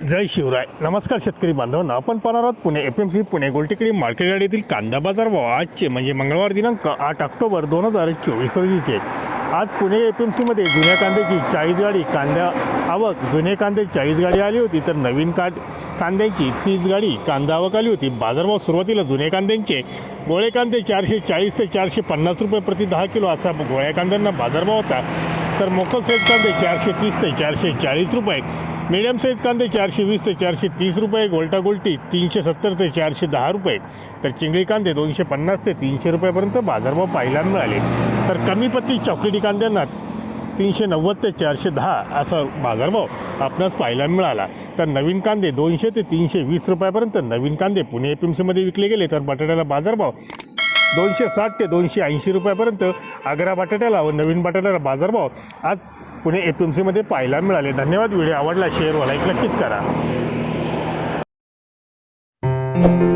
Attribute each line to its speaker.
Speaker 1: जय शिवराय. नमस्कार शेतकरी बांधवांना. आपण पाहणार आहोत Pune F M C Pune Goltekdi market यार्डातील कांदा बाजार भाव आजचे म्हणजे मंगळवार दिनांक आठ ऑक्टोबर दोन हजार चोवीस रोजीचे. आज पुणे एफ एम सीमध्ये जुन्या कांद्याची चाळीस गाडी कांदा आवक जुने कांदे चाळीस गाडी आली होती तर नवीन का कांद्यांची तीस गाडी कांदा आवक आली होती. बाजारभाव सुरुवातीला जुने कांद्यांचे गोळे कांदे चारशे चाळीस ते चारशे पन्नास रुपये प्रति दहा किलो असा गोळ्या कांद्यांना बाजारभाव होता. तर मोकल सेट कांदे चारशे तीस ते चारशे चाळीस रुपये मीडियम साईज कांदे चारशे वीस ते चारशे तीस रुपये गोलटा गोल्टी तीनशे सत्तर ते चारशे दहा रुपये. तर चिंगळी कांदे दोनशे पन्नास ते तीनशे रुपयापर्यंत बाजारभाव पाहायला मिळाले. तर कमी पत्ती चॉकलेटी कांद्यांना तीनशे नव्वद ते चारशे दहा असा बाजारभाव आपणास पाहायला मिळाला. तर नवीन कांदे दोनशे ते तीनशे वीस रुपयापर्यंत नवीन कांदे पुणे एपीएमसीमध्ये विकले गेले. तर बटाट्याला बाजारभाव दोनशे साठ ते दोनशे ऐंशी रुपयापर्यंत आग्रा बटाट्याला व नवीन बटाट्याला बाजारभाव आज पुणे एफ एम सीमध्ये पाहायला मिळाले. धन्यवाद. व्हिडिओ आवडला शेअर व एक नक्कीच करा. thank you